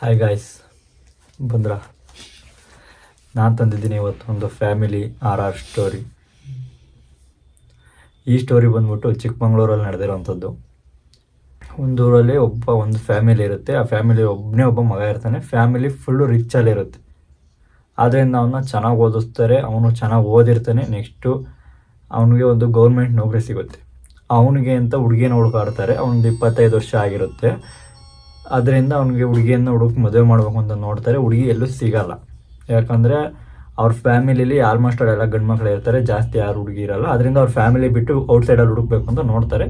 Hi guys ಬಂದ್ರ? ನಾನು ತಂದಿದ್ದೀನಿ ಇವತ್ತು ಒಂದು ಫ್ಯಾಮಿಲಿ ಆರ್ ಆರ್ ಸ್ಟೋರಿ ಈ ಸ್ಟೋರಿ ಬಂದ್ಬಿಟ್ಟು ಚಿಕ್ಕಮಂಗ್ಳೂರಲ್ಲಿ ನಡೆದಿರೋವಂಥದ್ದು. ಒಂದು ಊರಲ್ಲಿ ಒಬ್ಬ ಒಂದು ಫ್ಯಾಮಿಲಿ ಇರುತ್ತೆ, ಆ ಫ್ಯಾಮಿಲಿ ಒಬ್ಬನೇ ಒಬ್ಬ ಮಗ ಇರ್ತಾನೆ ಫ್ಯಾಮಿಲಿ ಫುಲ್ಲು ರಿಚ್ಚಲ್ಲಿರುತ್ತೆ ಆದ್ದರಿಂದ ಅವನ್ನ ಚೆನ್ನಾಗಿ ಓದಿಸ್ತಾರೆ, ಅವನು ಚೆನ್ನಾಗಿ ಓದಿರ್ತಾನೆ ನೆಕ್ಸ್ಟು ಅವನಿಗೆ ಒಂದು ಗೌರ್ಮೆಂಟ್ ನೌಕರಿ ಸಿಗುತ್ತೆ. ಅವನಿಗೆ ಅಂತ ಹುಡುಗಿನ ಹುಡುಕಾಡ್ತಾರೆ ಅವನದು ಇಪ್ಪತ್ತೈದು ವರ್ಷ ಆಗಿರುತ್ತೆ. ಅದರಿಂದ ಅವನಿಗೆ ಹುಡುಗಿಯನ್ನು ಹುಡುಕಿ ಮದುವೆ ಮಾಡಬೇಕು ಅಂತ ನೋಡ್ತಾರೆ. ಹುಡುಗಿ ಎಲ್ಲೂ ಸಿಗಲ್ಲ. ಯಾಕಂದರೆ ಅವ್ರ ಫ್ಯಾಮಿಲಿಲಿ ಆಲ್ಮೋಸ್ಟ್ ಎಲ್ಲ ಗಂಡು ಮಕ್ಕಳು ಇರ್ತಾರೆ, ಜಾಸ್ತಿ ಯಾರು ಹುಡುಗಿ ಇರಲ್ಲ. ಅದರಿಂದ ಅವ್ರ ಫ್ಯಾಮಿಲಿ ಬಿಟ್ಟು ಔಟ್ಸೈಡಲ್ಲಿ ಹುಡುಕ್ಬೇಕು ಅಂತ ನೋಡ್ತಾರೆ.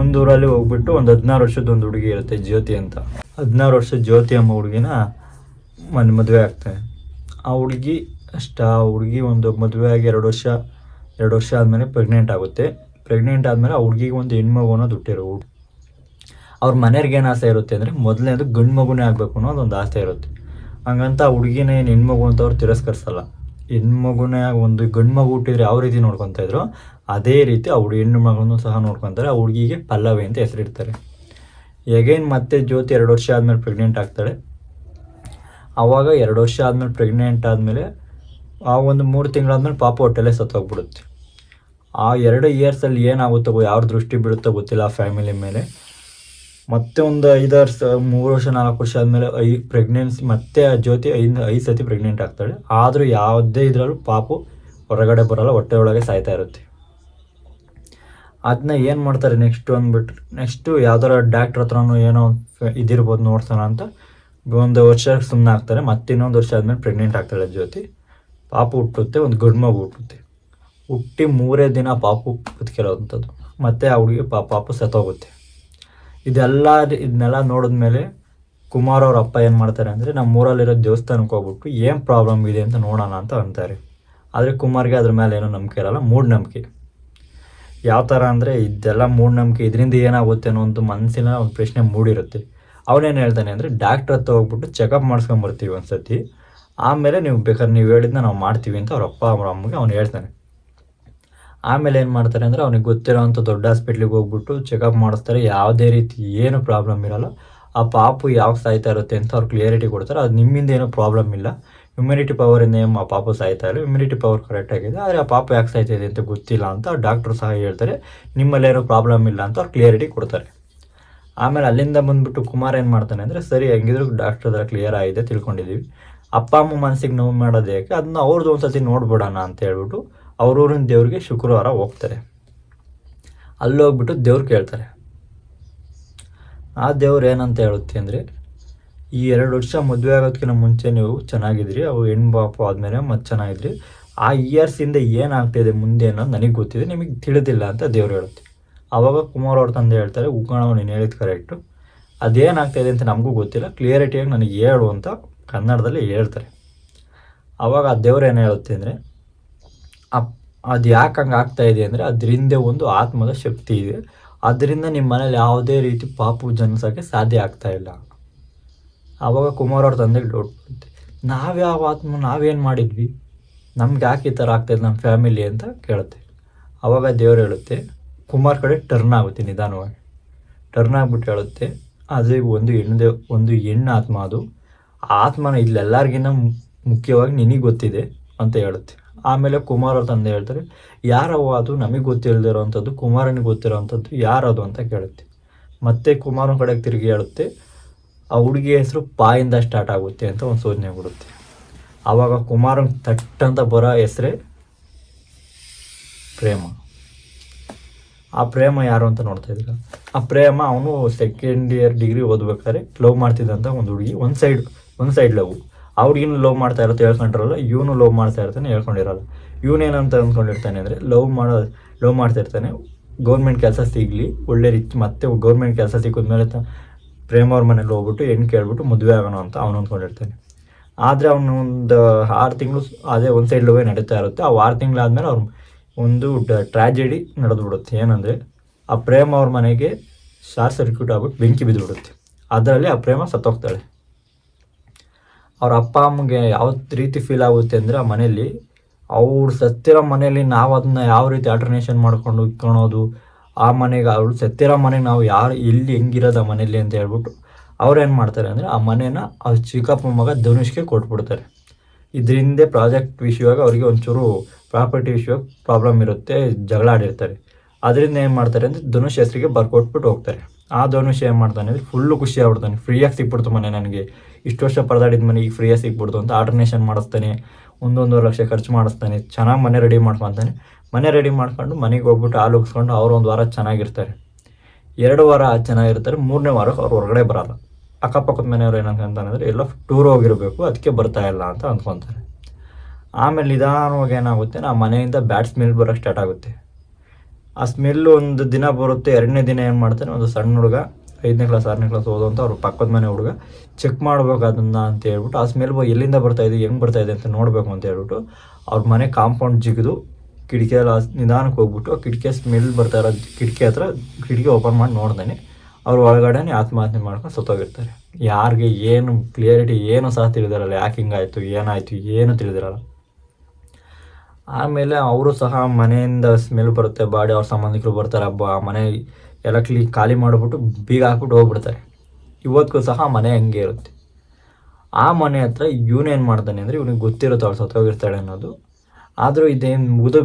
ಒಂದು ಊರಲ್ಲಿ ಹೋಗ್ಬಿಟ್ಟು ಒಂದು ಹದಿನಾರು ವರ್ಷದ ಒಂದು ಹುಡುಗಿ ಇರುತ್ತೆ ಜ್ಯೋತಿ ಅಂತ. ಹದಿನಾರು ವರ್ಷದ ಜ್ಯೋತಿ ಎಂಬ ಹುಡುಗಿನ ಮನೆ, ಮದುವೆ ಆಗ್ತಾನೆ ಆ ಹುಡುಗಿ ಅಷ್ಟ, ಆ ಹುಡುಗಿ ಒಂದು ಮದುವೆ ಆಗಿ ಎರಡು ವರ್ಷ ಎರಡು ವರ್ಷ ಆದಮೇಲೆ ಪ್ರೆಗ್ನೆಂಟ್ ಆಗುತ್ತೆ. ಪ್ರೆಗ್ನೆಂಟ್ ಆದಮೇಲೆ ಆ ಹುಡುಗಿಗೆ ಒಂದು ಹೆಣ್ಮಗು ಅನ್ನೋದು ಹುಟ್ಟಿರೋ ಅವ್ರ ಮನೆಯವ್ರಿಗೆ ಏನು ಆಸೆ ಇರುತ್ತೆ ಅಂದರೆ ಮೊದಲನೇದು ಗಂಡು ಮಗುನೇ ಆಗಬೇಕು ಅನ್ನೋದು ಒಂದು ಆಸೆ ಇರುತ್ತೆ. ಹಂಗಂತ ಹುಡುಗಿನೇ ಹೆಣ್ಮಗು ಅಂತ ಅವ್ರು ತಿರಸ್ಕರಿಸಲ್ಲ. ಹೆಣ್ಮಗುನೇ ಒಂದು ಗಂಡು ಮಗು ಹುಟ್ಟಿದ್ರೆ ಯಾವ ರೀತಿ ನೋಡ್ಕೊತಾ ಇದ್ರು? ಅದೇ ರೀತಿ ಅವ್ರು ಹೆಣ್ಣು ಮಗನೂ ಸಹ ನೋಡ್ಕೊತಾರೆ. ಆ ಹುಡುಗಿಗೆ ಪಲ್ಲವಿ ಅಂತ ಹೆಸರಿಡ್ತಾರೆ. ಎಗೈನ್ ಮತ್ತೆ ಜ್ಯೋತಿ ಎರಡು ವರ್ಷ ಆದಮೇಲೆ ಪ್ರೆಗ್ನೆಂಟ್ ಆಗ್ತಾಳೆ. ಆವಾಗ ಎರಡು ವರ್ಷ ಆದಮೇಲೆ ಪ್ರೆಗ್ನೆಂಟ್ ಆದಮೇಲೆ ಆ ಒಂದು ಮೂರು ತಿಂಗಳಾದ್ಮೇಲೆ ಪಾಪ ಹೊಟ್ಟೆಲೆ ಸತ್ತೋಗ್ಬಿಡುತ್ತೆ. ಆ ಎರಡು ಇಯರ್ಸಲ್ಲಿ ಏನಾಗುತ್ತೋ ಯಾರ ದೃಷ್ಟಿ ಬೀಳುತ್ತೋ ಗೊತ್ತಿಲ್ಲ ಆ ಫ್ಯಾಮಿಲಿ ಮೇಲೆ. ಮತ್ತೆ ಒಂದು ಐದಾರು ಸ, ಮೂರು ವರ್ಷ, ನಾಲ್ಕು ವರ್ಷ ಆದಮೇಲೆ ಐ ಪ್ರೆಗ್ನೆನ್ಸಿ ಮತ್ತೆ ಆ ಜ್ಯೋತಿ ಐದು ಐದು ಸತಿ ಪ್ರೆಗ್ನೆಂಟ್ ಆಗ್ತಾಳೆ. ಆದರೂ ಯಾವುದೇ ಇದರಲ್ಲೂ ಪಾಪು ಹೊರಗಡೆ ಬರಲ್ಲ, ಹೊಟ್ಟೆ ಒಳಗೆ ಸಾಯ್ತಾ ಇರುತ್ತೆ. ಅದನ್ನ ಏನು ಮಾಡ್ತಾರೆ ನೆಕ್ಸ್ಟು ಅಂದ್ಬಿಟ್ರೆ ನೆಕ್ಸ್ಟು ಯಾವ್ದಾರ ಡಾಕ್ಟ್ರ್ ಹತ್ರನೂ ಏನೋ ಇದಿರ್ಬೋದು ನೋಡ್ಸೋಣ ಅಂತ. ಒಂದು ವರ್ಷ ಸುಮ್ಮನೆ ಆಗ್ತಾರೆ, ಮತ್ತೆ ಇನ್ನೊಂದು ವರ್ಷ ಆದಮೇಲೆ ಪ್ರೆಗ್ನೆಂಟ್ ಆಗ್ತಾಳೆ ಜ್ಯೋತಿ. ಪಾಪು ಹುಟ್ಟುತ್ತೆ, ಒಂದು ಗಂಡು ಮಗು ಹುಟ್ಟುತ್ತೆ. ಹುಟ್ಟಿ ಮೂರೇ ದಿನ ಪಾಪು ಬದುಕಿರೋವಂಥದ್ದು ಮತ್ತೆ ಆ ಹುಡುಗಿ ಪಾಪು ಸತ್ತೋಗುತ್ತೆ. ಇದೆಲ್ಲ ಇದನ್ನೆಲ್ಲ ನೋಡಿದ್ಮೇಲೆ ಕುಮಾರ್ ಅವ್ರ ಅಪ್ಪ ಏನು ಮಾಡ್ತಾರೆ ಅಂದರೆ ನಮ್ಮ ಊರಲ್ಲಿರೋ ದೇವಸ್ಥಾನಕ್ಕೆ ಹೋಗ್ಬಿಟ್ಟು ಏನು ಪ್ರಾಬ್ಲಮ್ ಇದೆ ಅಂತ ನೋಡೋಣ ಅಂತ ಅಂತಾರೆ. ಆದರೆ ಕುಮಾರ್ಗೆ ಅದ್ರ ಮೇಲೆ ಏನೋ ನಂಬಿಕೆ ಇರಲ್ಲ, ಮೂಢನಂಬಿಕೆ. ಯಾವ ಥರ ಅಂದರೆ ಇದೆಲ್ಲ ಮೂಢನಂಬಿಕೆ ಇದರಿಂದ ಏನಾಗುತ್ತೆ ಅನ್ನೋ ಒಂದು ಮನಸ್ಸಿನ ಒಂದು ಪ್ರಶ್ನೆ ಮೂಡಿರುತ್ತೆ. ಅವನೇನು ಹೇಳ್ತಾನೆ ಅಂದರೆ, ಡಾಕ್ಟ್ರ್ ಹತ್ರ ಹೋಗ್ಬಿಟ್ಟು ಚೆಕಪ್ ಮಾಡ್ಸ್ಕೊಂಬರ್ತೀವಿ ಒಂದು ಸತಿ ಆಮೇಲೆ ನೀವು ಬೇಕಾದ್ರೆ ನೀವು ಹೇಳಿದ್ನ ನಾವು ಮಾಡ್ತೀವಿ ಅಂತ ಅವ್ರ ಅಪ್ಪ, ಅವ್ರ ಅಮ್ಮಗೆ ಅವ್ನು ಹೇಳ್ತಾನೆ. ಆಮೇಲೆ ಏನು ಮಾಡ್ತಾರೆ ಅಂದರೆ ಅವ್ನಿಗೆ ಗೊತ್ತಿರೋವಂಥ ದೊಡ್ಡ ಹಾಸ್ಪಿಟ್ಲಿಗೆ ಹೋಗ್ಬಿಟ್ಟು ಚೆಕಪ್ ಮಾಡಿಸ್ತಾರೆ. ಯಾವುದೇ ರೀತಿ ಏನು ಪ್ರಾಬ್ಲಮ್ ಇರಲ್ಲ. ಆ ಪಾಪು ಯಾವ ಸಾಯ್ತಾ ಇರುತ್ತೆ ಅಂತ ಅವ್ರು ಕ್ಲಿಯರಿಟಿ ಕೊಡ್ತಾರೆ. ಅದು ನಿಮ್ಮಿಂದ ಏನೂ ಪ್ರಾಬ್ಲಮ್ ಇಲ್ಲ. ಇಮ್ಯುನಿಟಿ ಪವರಿಂದ ಏನು ಆ ಪಾಪು ಸಾಯ್ತಾ ಇಲ್ಲ. ಇಮ್ಯುನಿಟಿ ಪವರ್ ಕರೆಕ್ಟ್ ಆಗಿದೆ. ಆದರೆ ಆ ಪಾಪು ಯಾಕೆ ಸಾಯ್ತಾ ಇದೆ ಅಂತ ಗೊತ್ತಿಲ್ಲ ಅಂತ ಡಾಕ್ಟ್ರು ಸಹ ಹೇಳ್ತಾರೆ. ನಿಮ್ಮಲ್ಲೇನೋ ಪ್ರಾಬ್ಲಮ್ ಇಲ್ಲ ಅಂತ ಅವ್ರು ಕ್ಲಿಯರಿಟಿ ಕೊಡ್ತಾರೆ. ಆಮೇಲೆ ಅಲ್ಲಿಂದ ಬಂದ್ಬಿಟ್ಟು ಕುಮಾರ್ ಏನು ಮಾಡ್ತಾನೆ ಅಂದರೆ, ಸರಿ, ಹೆಂಗಿದ್ರು ಡಾಕ್ಟರ್ ಹತ್ರ ಕ್ಲಿಯರ್ ಆಗಿದೆ ತಿಳ್ಕೊಂಡಿದ್ದೀವಿ ಅಪ್ಪ, ಅಮ್ಮ ಮನಸ್ಸಿಗೆ ನೋವು ಮಾಡೋದು ಯಾಕೆ? ಅದನ್ನ ಅವ್ರದ್ದು ಒಂದು ಸತಿ ನೋಡ್ಬಿಡೋಣ ಅಂತ ಹೇಳ್ಬಿಟ್ಟು ಅವ್ರೂರಿನ ದೇವ್ರಿಗೆ ಶುಕ್ರವಾರ ಹೋಗ್ತಾರೆ. ಅಲ್ಲಿ ಹೋಗ್ಬಿಟ್ಟು ದೇವ್ರು ಕೇಳ್ತಾರೆ. ಆ ದೇವ್ರು ಏನಂತ ಹೇಳುತ್ತೆ ಅಂದರೆ, ಈ ಎರಡು ವರ್ಷ ಮದುವೆ ಆಗೋದಕ್ಕಿಂತ ಮುಂಚೆ ನೀವು ಚೆನ್ನಾಗಿದ್ರಿ ಅವು ಹೆಣ್ಣು ಪಾಪ ಆದಮೇಲೆ ಮತ್ತೆ ಚೆನ್ನಾಗಿದ್ರಿ. ಆ ಇಯರ್ಸಿಂದ ಏನಾಗ್ತಿದೆ ಮುಂದೆ ಅನ್ನೋದು ನನಗೆ ಗೊತ್ತಿದೆ, ನಿಮಗೆ ತಿಳಿದಿಲ್ಲ ಅಂತ ದೇವ್ರು ಹೇಳುತ್ತೆ. ಆವಾಗ ಕುಮಾರ್ ಅವ್ರ ತಂದೆ ಹೇಳ್ತಾರೆ ಉಗ್ಗಣ ನೀನು ಹೇಳಿದ ಕರೆಕ್ಟು ಅದೇನಾಗ್ತಾಯಿದೆ ಅಂತ ನಮಗೂ ಗೊತ್ತಿಲ್ಲ ಕ್ಲಿಯರಿಟಿಯಾಗಿ ನನಗೆ ಹೇಳು ಅಂತ ಕನ್ನಡದಲ್ಲಿ ಹೇಳ್ತಾರೆ. ಆವಾಗ ಆ ದೇವ್ರು ಏನು ಹೇಳುತ್ತೆ ಅಂದರೆ ಅದು ಯಾಕೆ ಹಂಗೆ ಆಗ್ತಾ ಇದೆ ಅಂದರೆ ಅದರಿಂದ ಒಂದು ಆತ್ಮದ ಶಕ್ತಿ ಇದೆ. ಅದರಿಂದ ನಿಮ್ಮ ಮನೇಲಿ ಯಾವುದೇ ರೀತಿ ಪಾಪು ಜನಿಸೋಕ್ಕೆ ಸಾಧ್ಯ ಆಗ್ತಾ ಇಲ್ಲ. ಆವಾಗ ಕುಮಾರ್ ಅವ್ರ ತಂದೆಗೆ ಡೌಟ್ ಬರುತ್ತೆ ನಾವ್ಯಾವ ಆತ್ಮ ನಾವೇನು ಮಾಡಿದ್ವಿ? ನಮ್ಗೆ ಯಾಕೆ ಈ ಥರ ಆಗ್ತಾಯಿದೆ ನಮ್ಮ ಫ್ಯಾಮಿಲಿ ಅಂತ ಕೇಳುತ್ತೆ. ಆವಾಗ ದೇವ್ರು ಹೇಳುತ್ತೆ, ಕುಮಾರ್ ಕಡೆ ಟರ್ನ್ ಆಗುತ್ತೆ ನಿಧಾನವಾಗಿ. ಟರ್ನ್ ಆಗ್ಬಿಟ್ಟು ಹೇಳುತ್ತೆ, ಅದು ಒಂದು ಹೆಣ್ಣು ಒಂದು ಹೆಣ್ಣು ಆತ್ಮ ಅದು. ಆತ್ಮನ ಇಲ್ಲೆಲ್ಲರಿಗಿನ್ನ ಮುಖ್ಯವಾಗಿ ನಿನಗೆ ಗೊತ್ತಿದೆ ಅಂತ ಹೇಳುತ್ತೆ. ಆಮೇಲೆ ಕುಮಾರ ತಂದೆ ಹೇಳ್ತಾರೆ ಯಾರವ ಅದು? ನಮಗೆ ಗೊತ್ತಿಲ್ಲದಿರೋವಂಥದ್ದು ಕುಮಾರನಿಗೆ ಗೊತ್ತಿರೋವಂಥದ್ದು ಯಾರದು? ಅಂತ ಕೇಳುತ್ತೆ. ಮತ್ತೆ ಕುಮಾರನ ಕಡೆಗೆ ತಿರುಗಿ ಹೇಳುತ್ತೆ, ಆ ಹುಡುಗಿಯ ಹೆಸರು ಪಾಯಿಂದ ಸ್ಟಾರ್ಟ್ ಆಗುತ್ತೆ ಅಂತ ಒಂದು ಸೂಚನೆ ಕೊಡುತ್ತೆ ಆವಾಗ ಕುಮಾರನ್ ತಟ್ಟಂತ ಬರೋ ಹೆಸರೇ ಪ್ರೇಮ. ಆ ಪ್ರೇಮ ಯಾರು ಅಂತ ನೋಡ್ತಾ ಇದ್ದೀರ? ಆ ಪ್ರೇಮ ಅವನು ಸೆಕೆಂಡ್ ಇಯರ್ ಡಿಗ್ರಿ ಓದ್ಬೇಕಾದ್ರೆ ಲವ್ ಮಾಡ್ತಿದ್ದಂಥ ಒಂದು ಹುಡುಗಿ, ಒಂದು ಸೈಡ್ ಒಂದು ಸೈಡ್ ಲವ್ ಹುಡುಗಿನ ಲವ್ ಮಾಡ್ತಾ ಇರುತ್ತೆ ಹೇಳ್ಕೊಂಡಿರಲ್ಲ, ಇವನು ಲವ್ ಮಾಡ್ತಾ ಇರ್ತಾನೆ ಹೇಳ್ಕೊಂಡಿರಲ್ಲ. ಇವನೇನಂತ ಅಂದ್ಕೊಂಡಿರ್ತಾನೆ ಅಂದರೆ, ಲವ್ ಮಾಡೋ, ಲವ್ ಮಾಡ್ತಾ ಇರ್ತಾನೆ. ಗೌರ್ಮೆಂಟ್ ಕೆಲಸ ಸಿಗಲಿ, ಒಳ್ಳೆ ರೀತಿ ಮತ್ತೆ ಗೌರ್ಮೆಂಟ್ ಕೆಲಸ ಸಿಕ್ಕಿದ್ಮೇಲೆ ತ, ಪ್ರೇಮ ಅವ್ರ ಮನೇಲಿ ಹೋಗ್ಬಿಟ್ಟು ಹೆಣ್ಣು ಕೇಳ್ಬಿಟ್ಟು ಮದುವೆ ಆಗೋಣ ಅಂತ ಅವನು ಅಂದ್ಕೊಂಡಿರ್ತಾನೆ ಆದರೆ ಅವನು ಒಂದು ಆರು ತಿಂಗಳು ಅದೇ ಒಂದು ಸೈಡ್ ಲವೇ ನಡೀತಾ ಇರುತ್ತೆ. ಆ ಆರು ತಿಂಗಳಾದ್ಮೇಲೆ ಅವ್ರ ಒಂದು ಟ್ರ್ಯಾಜಿಡಿ ನಡೆದ್ಬಿಡುತ್ತೆ. ಏನಂದರೆ, ಆ ಪ್ರೇಮ ಅವ್ರ ಮನೆಗೆ ಶಾರ್ಟ್ ಸರ್ಕ್ಯೂಟ್ ಆಗ್ಬಿಟ್ಟು ಬೆಂಕಿ ಬಿದ್ದುಬಿಡುತ್ತೆ. ಅದರಲ್ಲಿ ಆ ಪ್ರೇಮ ಸತ್ತೋಗ್ತಾಳೆ. ಅವ್ರ ಅಪ್ಪ ಅಮ್ಮಗೆ ಯಾವ ರೀತಿ ಫೀಲ್ ಆಗುತ್ತೆ ಅಂದರೆ ಆ ಮನೆಯಲ್ಲಿ ಅವ್ರು ಸತ್ತಿರೋ ಮನೆಯಲ್ಲಿ ನಾವು ಅದನ್ನ ಯಾವ ರೀತಿ ಆಲ್ಟರ್ನೇಷನ್ ಮಾಡ್ಕೊಂಡು ಇಟ್ಕೊಳೋದು, ಆ ಮನೆಗೆ ಅವ್ರು ಸತ್ತಿರೋ ಮನೆಗೆ ನಾವು ಯಾರು ಎಲ್ಲಿ ಹೆಂಗಿರೋದು ಆ ಮನೆಯಲ್ಲಿ ಅಂತ ಹೇಳ್ಬಿಟ್ಟು ಅವ್ರು ಏನು ಮಾಡ್ತಾರೆ ಅಂದರೆ ಆ ಮನೇನ ಅವ್ರ ಚಿಕ್ಕಪ್ಪ ಮಗ ಧನುಷ್ಗೆ ಕೊಟ್ಬಿಡ್ತಾರೆ. ಇದರಿಂದ ಪ್ರಾಜೆಕ್ಟ್ ವಿಷಯವಾಗಿ ಅವರಿಗೆ ಒಂಚೂರು ಪ್ರಾಪರ್ಟಿ ವಿಷಯವಾಗಿ ಪ್ರಾಬ್ಲಮ್ ಇರುತ್ತೆ, ಜಗಳ ಆಡಿರ್ತಾರೆ. ಅದರಿಂದ ಏನು ಮಾಡ್ತಾರೆ ಅಂದರೆ ಧನುಷ್ ಹೆಸರಿಗೆ ಬರ್ಕೊಟ್ಬಿಟ್ಟು ಹೋಗ್ತಾರೆ. ಆ ಶೇರ್ ಮಾಡ್ತಾನೆ ಫುಲ್ಲು ಖುಷಿ ಆಗ್ಬಿಡ್ತಾನೆ. ಫ್ರೀಯಾಗಿ ಸಿಕ್ಬಿಡ್ತು ಮನೆ ನನಗೆ. ಇಷ್ಟು ವರ್ಷ ಪರದಾಡಿದ ಮನೆ ಈಗ ಫ್ರೀಯಾಗಿ ಸಿಕ್ಬಿಡ್ತು ಅಂತ ಆಲ್ಟರ್ನೇಷನ್ ಮಾಡಿಸ್ತಾನೆ. ಒಂದೊಂದೂವರೆ ಲಕ್ಷ ಖರ್ಚು ಮಾಡಿಸ್ತಾನೆ. ಚೆನ್ನಾಗಿ ಮನೆ ರೆಡಿ ಮಾಡ್ಕೊತಾನೆ ಮನೆ ರೆಡಿ ಮಾಡ್ಕೊಂಡು ಮನೆಗೆ ಹೋಗ್ಬಿಟ್ಟು ಹಾಲು ಉಗ್ಸ್ಕೊಂಡು ಅವ್ರು ಒಂದು ವಾರ ಚೆನ್ನಾಗಿರ್ತಾರೆ. ಎರಡು ವಾರ ಚೆನ್ನಾಗಿರ್ತಾರೆ. ಮೂರನೇ ವಾರ ಅವ್ರು ಹೊರಗಡೆ ಬರಲ್ಲ. ಅಕ್ಕಪಕ್ಕದ ಮನೆಯವ್ರು ಏನಂತಂದ್ರೆ ಎಲ್ಲ ಟೂರ್ ಹೋಗಿರಬೇಕು ಅದಕ್ಕೆ ಬರ್ತಾ ಇಲ್ಲ ಅಂತ ಅಂದ್ಕೊತಾರೆ ಆಮೇಲೆ ನಿಧಾನವಾಗಿ ಏನಾಗುತ್ತೆ ಆ ಮನೆಯಿಂದ ಬ್ಯಾಡ್ ಸ್ಮೆಲ್ ಬರೋಕ್ಕೆ ಸ್ಟಾರ್ಟ್ ಆಗುತ್ತೆ. ಆ ಸ್ಮೆಲ್ ಒಂದು ದಿನ ಬರುತ್ತೆ, ಎರಡನೇ ದಿನ ಏನು ಮಾಡ್ತಾನೆ, ಒಂದು ಸಣ್ಣ ಹುಡುಗ, ಐದನೇ ಕ್ಲಾಸ್ ಆರನೇ ಕ್ಲಾಸ್ ಓದೋಂಥ ಅವ್ರ, ಪಕ್ಕದ ಮನೆ ಹುಡುಗ. ಚೆಕ್ ಮಾಡ್ಬೇಕು ಅದನ್ನ ಅಂತ ಹೇಳ್ಬಿಟ್ಟು ಆ ಸ್ಮೆಲ್ ಎಲ್ಲಿಂದ ಬರ್ತಾ ಇದೆ, ಹೆಂಗೆ ಬರ್ತಾ ಇದೆ ಅಂತ ನೋಡಬೇಕು ಅಂತ ಹೇಳ್ಬಿಟ್ಟು, ಅವ್ರ ಮನೆ ಕಾಂಪೌಂಡ್ ಜಿಗಿದು ಕಿಟಕಿಯಲ್ಲಿ ನಿಧಾನಕ್ಕೆ ಹೋಗ್ಬಿಟ್ಟು, ಆ ಕಿಟಕಿ ಸ್ಮೆಲ್ ಬರ್ತಾ ಇರೋ ಕಿಟಕಿ ಹತ್ರ ಕಿಟಕಿ ಓಪನ್ ಮಾಡಿ ನೋಡ್ದೇನೆ. ಅವ್ರ ಒಳಗಡೆನೆ ಆತ್ಮಹತ್ಯೆ ಮಾಡ್ಕೊಂಡು ಸತ್ತೋಗಿರ್ತಾರೆ. ಯಾರಿಗೆ ಏನು ಕ್ಲಿಯರಿಟಿ ಏನು ಸಹ ತಿಳಿದಿರಲ್ಲ, ಯಾಕೆ ಹಿಂಗಾಯಿತು, ಏನಾಯ್ತು, ಏನು ತಿಳಿದಿರಲ್ಲ. ಆಮೇಲೆ ಅವರು ಸಹ ಮನೆಯಿಂದ ಸ್ಮೆಲ್ ಬರುತ್ತೆ, ಬಾಡಿ ಅವ್ರ ಸಂಬಂಧಿಕರು ಬರ್ತಾರೆ, ಹಬ್ಬ ಮನೆ ಎಲ್ಲ ಕ್ಲೀ ಖಾಲಿ ಮಾಡಿಬಿಟ್ಟು ಬೀಗ ಹಾಕ್ಬಿಟ್ಟು ಹೋಗ್ಬಿಡ್ತಾರೆ. ಇವತ್ತಿಗೂ ಸಹ ಮನೆ ಹಂಗೆ ಇರುತ್ತೆ. ಆ ಮನೆ ಹತ್ರ ಇವನೇನು ಮಾಡ್ತಾನೆ ಅಂದರೆ ಇವನಿಗೆ ಗೊತ್ತಿರುತ್ತೆ ಅವ್ಳು ಸತ್ತೋಗಿರ್ತಾಳೆ ಅನ್ನೋದು. ಆದರೂ ಇದೇನು ಮುಗಿದು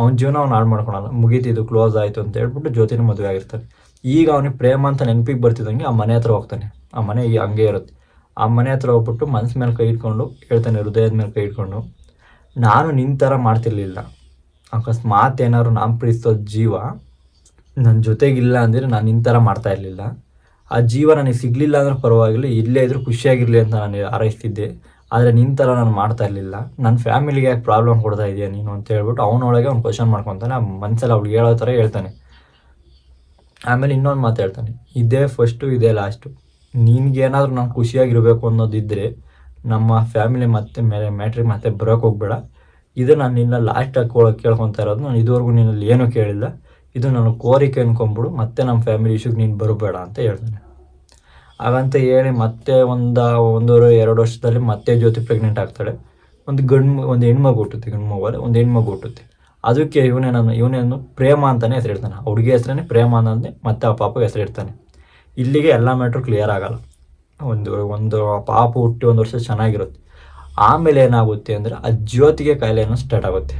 ಅವನ ಜೀವನ ಅವ್ನು ಹಾಳು ಮಾಡ್ಕೊಳಲ್ಲ, ಮುಗೀತಿದ್ದು ಕ್ಲೋಸ್ ಆಯಿತು ಅಂತ ಹೇಳ್ಬಿಟ್ಟು ಜ್ಯೋತಿನ ಮದುವೆ ಆಗಿರ್ತಾನೆ. ಈಗ ಅವನಿಗೆ ಪ್ರೇಮ ಅಂತ ನೆನಪಿಗೆ ಬರ್ತಿದ್ದಂಗೆ ಆ ಮನೆ ಹತ್ರ ಹೋಗ್ತಾನೆ. ಆ ಮನೆ ಹಂಗೆ ಇರುತ್ತೆ. ಆ ಮನೆ ಹತ್ರ ಹೋಗ್ಬಿಟ್ಟು ಮನಸ್ಸು ಮೇಲೆ ಕೈ ಇಟ್ಕೊಂಡು, ಹೇಳ್ತಾನೆ ಹೃದಯದ ಮೇಲೆ ಕೈ ಇಟ್ಕೊಂಡು ನಾನು ನಿನ್ನ ಥರ ಮಾಡ್ತಿರ್ಲಿಲ್ಲ. ಅಕಸ್ಮಾತ್ ಏನಾದ್ರು ನಾನು ಪ್ರೀತಿಸೋ ಜೀವ ನನ್ನ ಜೊತೆಗಿಲ್ಲ ಅಂದರೆ ನಾನು ನಿನ್ನ ಥರ ಮಾಡ್ತಾ ಇರಲಿಲ್ಲ. ಆ ಜೀವ ನನಗೆ ಸಿಗಲಿಲ್ಲ ಅಂದ್ರೆ ಪರವಾಗಿಲ್ಲ, ಇಲ್ಲೇ ಇದ್ರೂ ಖುಷಿಯಾಗಿರಲಿ ಅಂತ ನಾನು ಹಾರೈಸ್ತಿದ್ದೆ ಆದರೆ ನಿನ್ನ ಥರ ನಾನು ಮಾಡ್ತಾ ಇರಲಿಲ್ಲ. ನನ್ನ ಫ್ಯಾಮಿಲಿಗೆ ಯಾಕೆ ಪ್ರಾಬ್ಲಮ್ ಕೊಡ್ತಾ ಇದೆಯಾ ನೀನು ಅಂತ ಹೇಳ್ಬಿಟ್ಟು ಅವನೊಳಗೆ ಅವ್ನು ಕ್ವಶನ್ ಮಾಡ್ಕೊತಾನೆ ಆ ಮನಸ್ಸಲ್ಲಿ ಅವ್ಳಿಗೆ ಹೇಳೋ ಥರ ಹೇಳ್ತಾನೆ. ಆಮೇಲೆ ಇನ್ನೊಂದು ಮಾತು ಹೇಳ್ತಾನೆ, ಇದೇ ಫಸ್ಟು ಇದೇ ಲಾಸ್ಟು ನಿನಗೇನಾದರೂ ನಾನು ಖುಷಿಯಾಗಿರಬೇಕು ಅನ್ನೋದಿದ್ದರೆ ನಮ್ಮ ಫ್ಯಾಮಿಲಿ ಮತ್ತೆ ಮೇಲೆ ಮ್ಯಾಟ್ರಿಗೆ ಮತ್ತೆ ಬರೋಕೆ ಹೋಗ್ಬೇಡ. ಇದು ನಾನು ನಿನ್ನ ಲಾಸ್ಟಾಗಿ ಕೇಳ್ಕೊತಾ ಇರೋದು. ನಾನು ಇದುವರೆಗೂ ನಿನ್ನಲ್ಲಿ ಏನೂ ಕೇಳಿಲ್ಲ. ಇದು ನಾನು ಕೋರಿಕೆ ಅನ್ಕೊಂಬಿಡು ಮತ್ತೆ ನಮ್ಮ ಫ್ಯಾಮಿಲಿ ಇಶ್ಯೂಗೆ ನೀನು ಬರಬೇಡ ಅಂತ ಹೇಳ್ತಾನೆ ಹಾಗಂತ ಹೇಳಿ ಮತ್ತೆ ಒಂದು, ಒಂದೂವರೆ, ಎರಡು ವರ್ಷದಲ್ಲಿ ಮತ್ತೆ ಜ್ಯೋತಿ ಪ್ರೆಗ್ನೆಂಟ್ ಆಗ್ತಾಳೆ. ಒಂದು ಗಂಡು ಒಂದು ಹೆಣ್ಮಗು ಹುಟ್ಟುತ್ತೆ, ಗಂಡು ಮಗುವಲ್ಲಿ ಒಂದು ಹೆಣ್ಮಗು ಹುಟ್ಟುತ್ತೆ. ಅದಕ್ಕೆ ಇವನೇ ನಾನು ಇವನೇನು ಪ್ರೇಮ ಅಂತಲೇ ಹೆಸರಿಡ್ತಾನೆ. ಹುಡುಗಿ ಹೆಸರೇ ಪ್ರೇಮ ಅನ್ನೋದೇ ಮತ್ತೆ ಆ ಪಾಪ ಹೆಸರಿಡ್ತಾನೆ. ಇಲ್ಲಿಗೆ ಎಲ್ಲ ಮ್ಯಾಟ್ರು ಕ್ಲಿಯರ್ ಆಗಲ್ಲ. ಒಂದು ಒಂದು ಪಾಪ ಹುಟ್ಟಿ ಒಂದು ವರ್ಷ ಚೆನ್ನಾಗಿರುತ್ತೆ. ಆಮೇಲೆ ಏನಾಗುತ್ತೆ ಅಂದರೆ ಆ ಜ್ಯೋತಿಗೆ ಕಾಯಿಲೆ ಸ್ಟಾರ್ಟ್ ಆಗುತ್ತೆ.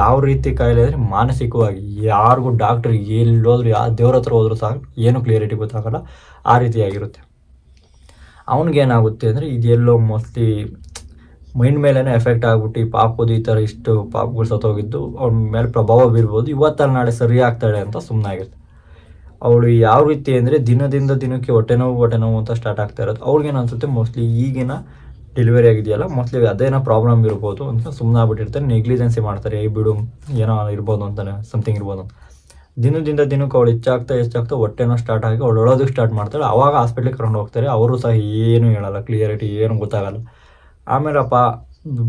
ಯಾವ ರೀತಿ ಕಾಯಿಲೆ ಅಂದರೆ ಮಾನಸಿಕವಾಗಿ ಯಾರಿಗೂ ಡಾಕ್ಟ್ರ್ ಎಲ್ಲೋದ್ರು ಯಾವ ದೇವ್ರ ಹತ್ರ ಹೋದ್ರು ಸಹ ಏನು ಕ್ಲಿಯರಿಟಿ ಗೊತ್ತಾಗಲ್ಲ, ಆ ರೀತಿಯಾಗಿರುತ್ತೆ ಅವನಿಗೇನಾಗುತ್ತೆ ಅಂದರೆ ಇದೆಲ್ಲೋ ಮೋಸ್ಟ್ಲಿ ಮೈಂಡ್ ಮೇಲೇ ಎಫೆಕ್ಟ್ ಆಗಿಬಿಟ್ಟು ಈ ಪಾಪದು ಈ ಥರ ಇಷ್ಟು ಪಾಪಗಳು ಸತ್ತೋಗಿದ್ದು, ಅವ್ನ ಮೇಲೆ ಪ್ರಭಾವ ಬೀರ್ಬೋದು, ಇವತ್ತಲ್ಲಿ ನಾಳೆ ಸರಿ ಆಗ್ತಾಳೆ ಅಂತ ಸುಮ್ಮನಾಗಿರುತ್ತೆ ಅವಳು ಯಾವ ರೀತಿ ಅಂದರೆ ದಿನದಿಂದ ದಿನಕ್ಕೆ ಹೊಟ್ಟೆ ನೋವು ಹೊಟ್ಟೆ ನೋವು ಅಂತ ಸ್ಟಾರ್ಟ್ ಆಗ್ತಾ ಇರೋದು. ಅವ್ಳಿಗೇನು ಅನ್ಸುತ್ತೆ ಮೋಸ್ಟ್ಲಿ ಈಗಿನ ಡೆಲಿವರಿ ಆಗಿದೆಯಲ್ಲ ಮೋಸ್ಟ್ಲಿ ಅದೇನೋ ಪ್ರಾಬ್ಲಮ್ ಇರ್ಬೋದು ಅಂತ ಸುಮ್ಮನೆ ಆಗ್ಬಿಟ್ಟಿರ್ತಾರೆ. ನೆಗ್ಲಿಜೆನ್ಸಿ ಮಾಡ್ತಾರೆ. ಏ ಬಿಡು, ಏನೋ ಇರ್ಬೋದು ಅಂತಾನೆ ಸಮಥಿಂಗ್ ಇರ್ಬೋದು ಅಂತ. ದಿನದಿಂದ ದಿನಕ್ಕೆ ಅವಳು ಹೆಚ್ಚಾಗ್ತಾ ಹೆಚ್ಚಾಗ್ತಾ ಹೊಟ್ಟೆನೋ ಸ್ಟಾರ್ಟ್ ಆಗಿ ಅವಳು ಒಳೋದಕ್ಕೆ ಸ್ಟಾರ್ಟ್ ಮಾಡ್ತಾಳೆ. ಅವಾಗ ಹಾಸ್ಪಿಟ್ಲಿಗೆ ಕರ್ಕೊಂಡು ಹೋಗ್ತಾರೆ. ಅವರು ಸಹ ಏನು ಹೇಳಲ್ಲ ಕ್ಲಿಯರಿಟಿ ಏನು ಗೊತ್ತಾಗಲ್ಲ. ಆಮೇಲಪ್ಪ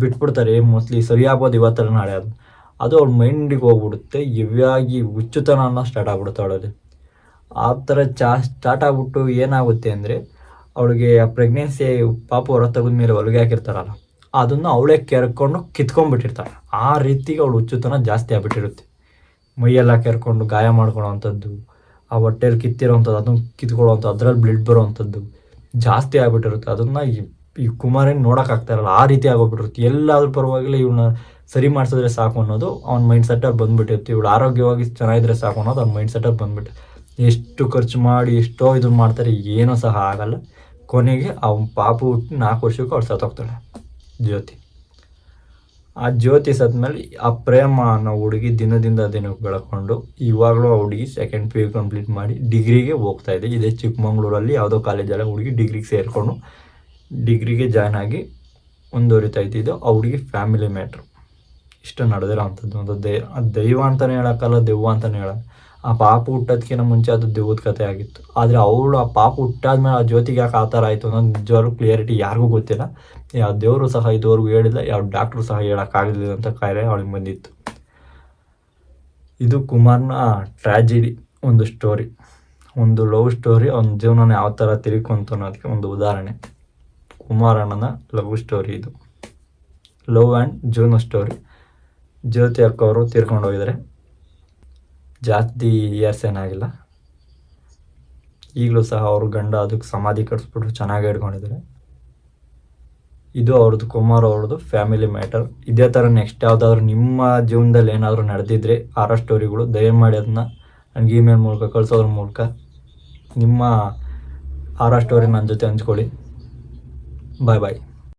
ಬಿಟ್ಬಿಡ್ತಾರೆ ಮೋಸ್ಟ್ಲಿ ಸರಿ ಆಗ್ಬೋದು ಇವತ್ತರ ನಾಳೆ. ಅದು ಅದು ಅವ್ಳ ಮೈಂಡಿಗೆ ಹೋಗ್ಬಿಡುತ್ತೆ. ಹೆವಿಯಾಗಿ ಹುಚ್ಚುತನ ಸ್ಟಾರ್ಟ್ ಆಗ್ಬಿಡುತ್ತೆ ಅವಳಲ್ಲಿ. ಆ ಥರ ಚಾ ಸ್ಟಾರ್ಟ್ ಆಗ್ಬಿಟ್ಟು ಏನಾಗುತ್ತೆ ಅಂದರೆ ಅವಳಿಗೆ ಪ್ರೆಗ್ನೆನ್ಸಿ ಪಾಪ ಹೊರ ತೆಗೆದ ಮೇಲೆ ಹೊಲಿಗೆ ಹಾಕಿರ್ತಾರಲ್ಲ, ಅದನ್ನು ಅವಳೇ ಕೆರ್ಕೊಂಡು ಕಿತ್ಕೊಂಡ್ಬಿಟ್ಟಿರ್ತಾಳೆ. ಆ ರೀತಿಗೆ ಅವಳು ಹುಚ್ಚುತನ ಜಾಸ್ತಿ ಆಗ್ಬಿಟ್ಟಿರುತ್ತೆ. ಮೈಯೆಲ್ಲ ಕೆರ್ಕೊಂಡು ಗಾಯ ಮಾಡ್ಕೊಳ್ಳೋವಂಥದ್ದು, ಆ ಹೊಟ್ಟೆಯಲ್ಲಿ ಕಿತ್ತಿರೋವಂಥದ್ದು, ಅದನ್ನು ಕಿತ್ಕೊಳ್ಳೋವಂಥದ್ದು, ಅದ್ರಲ್ಲಿ ಬ್ಲಡ್ ಬರೋವಂಥದ್ದು ಜಾಸ್ತಿ ಆಗಿಬಿಟ್ಟಿರುತ್ತೆ. ಅದನ್ನು ಈ ಕುಮಾರನ್ ಇರಲ್ಲ, ಆ ರೀತಿ ಆಗೋಗ್ಬಿಟ್ಟಿರುತ್ತೆ. ಎಲ್ಲಾದ್ರೂ ಪರವಾಗಿಲ್ಲ ಇವನ್ನ ಸರಿ ಮಾಡಿಸಿದ್ರೆ ಸಾಕು ಅನ್ನೋದು ಅವ್ನ ಮೈಂಡ್ ಸೆಟ್ಟಲ್ಲಿ ಬಂದ್ಬಿಟ್ಟಿರುತ್ತೆ. ಇವಳು ಆರೋಗ್ಯವಾಗಿ ಚೆನ್ನಾಗಿದ್ರೆ ಸಾಕು ಅನ್ನೋದು ಅವ್ನ ಮೈಂಡ್ ಸೆಟ್ಟಲ್ಲಿ ಬಂದ್ಬಿಟ್ಟು ಎಷ್ಟು ಖರ್ಚು ಮಾಡಿ ಎಷ್ಟೋ ಇದು ಮಾಡ್ತಾರೆ, ಏನೂ ಸಹ ಆಗಲ್ಲ. ಕೊನೆಗೆ ಅವನ ಪಾಪು ಹುಟ್ಟು ನಾಲ್ಕು ವರ್ಷಕ್ಕೂ ಅವ್ರು ಸತ್ತೋಗ್ತಾಳೆ, ಜ್ಯೋತಿ. ಆ ಜ್ಯೋತಿ ಸತ್ಮೇಲೆ ಆ ಪ್ರೇಮ ಅನ್ನೋ ಹುಡುಗಿ ದಿನದಿಂದ ದಿನಕ್ಕೆ ಬೆಳ್ಕೊಂಡು, ಇವಾಗಲೂ ಆ ಹುಡುಗಿ ಸೆಕೆಂಡ್ ಪಿ ಯು ಕಂಪ್ಲೀಟ್ ಮಾಡಿ ಡಿಗ್ರಿಗೆ ಹೋಗ್ತಾ ಇದೆ. ಇದೇ ಚಿಕ್ಕಮಂಗ್ಳೂರಲ್ಲಿ ಯಾವುದೋ ಕಾಲೇಜಲ್ಲ ಹುಡುಗಿ ಡಿಗ್ರಿಗೆ ಸೇರಿಕೊಂಡು ಡಿಗ್ರಿಗೆ ಜಾಯ್ನ್ ಆಗಿ ಮುಂದುವರಿತಾ ಇದ್ದಿದ್ದು ಆ ಹುಡುಗಿ ಫ್ಯಾಮಿಲಿ ಮ್ಯಾಟ್ರು ಇಷ್ಟು ನಡೆದಿರೋ ಅಂಥದ್ದು ಒಂದು ದೈ ದೈವ ಅಂತಲೇ ಹೇಳೋಕ್ಕಲ್ಲ, ದೆವ್ವ ಅಂತಲೇ ಹೇಳೋಣ ಆ ಪಾಪ ಹುಟ್ಟೋದಕ್ಕಿಂತ ಮುಂಚೆ ಅದು ದೇವದ ಕಥೆ ಆಗಿತ್ತು. ಆದರೆ ಅವಳು ಆ ಪಾಪ ಹುಟ್ಟಾದ್ಮೇಲೆ ಆ ಜ್ಯೋತಿಗೆ ಯಾಕೆ ಆ ಥರ ಆಯಿತು ಅನ್ನೋದು ನಿಜವಾಗ್ಲೂ ಕ್ಲಿಯರಿಟಿ ಯಾರಿಗೂ ಗೊತ್ತಿಲ್ಲ. ಯಾವ ದೇವರು ಸಹ ಇದುವರೆಗೂ ಹೇಳಿಲ್ಲ, ಯಾವ ಡಾಕ್ಟ್ರು ಸಹ ಹೇಳೋಕ್ಕಾಗಲಿಲ್ಲ ಅಂತ ಕಾಯಿಲೆ ಅವಳಿಗೆ ಬಂದಿತ್ತು. ಇದು ಕುಮಾರ್ನ ಟ್ರ್ಯಾಜಿಡಿ ಒಂದು ಸ್ಟೋರಿ ಒಂದು ಲವ್ ಸ್ಟೋರಿ ಅವನ ಜೀವನನ ಯಾವ ಥರ ತಿರುಕೊಂತು ಅನ್ನೋದಕ್ಕೆ ಒಂದು ಉದಾಹರಣೆ. ಕುಮಾರಣ್ಣನ ಲವ್ ಸ್ಟೋರಿ ಇದು. ಲವ್ ಆ್ಯಂಡ್ ಜೀವನ ಸ್ಟೋರಿ ಜ್ಯೋತಿ ಅಕ್ಕ ಅವರು ತೀರ್ಕೊಂಡು ಹೋಗಿದ್ದಾರೆ. ಜಾಸ್ತಿ ಇಯರ್ಸ್ ಏನಾಗಿಲ್ಲ ಈಗಲೂ ಸಹ ಅವ್ರ ಗಂಡ ಅದಕ್ಕೆ ಸಮಾಧಿ ಕಟ್ಸ್ಬಿಟ್ಟು ಚೆನ್ನಾಗಿ ಇಟ್ಕೊಂಡಿದ್ದಾರೆ ಇದು ಅವ್ರದ್ದು, ಕುಮಾರ್ ಅವ್ರದ್ದು ಫ್ಯಾಮಿಲಿ ಮ್ಯಾಟರ್ ಇದೇ ಥರ ನೆಕ್ಸ್ಟ್ ಯಾವುದಾದ್ರು ನಿಮ್ಮ ಜೀವನದಲ್ಲಿ ಏನಾದರೂ ನಡೆದಿದ್ರೆ ಆರ ಸ್ಟೋರಿಗಳು ದಯಮಾಡಿ ಅದನ್ನ ನನಗೆ ಇಮೇಲ್ ಮೂಲಕ ಕಳಿಸೋದ್ರ ಮೂಲಕ ನಿಮ್ಮ ಆರ ಸ್ಟೋರಿ ನನ್ನ ಜೊತೆ ಹಂಚ್ಕೊಳ್ಳಿ. ಬಾಯ್ ಬಾಯ್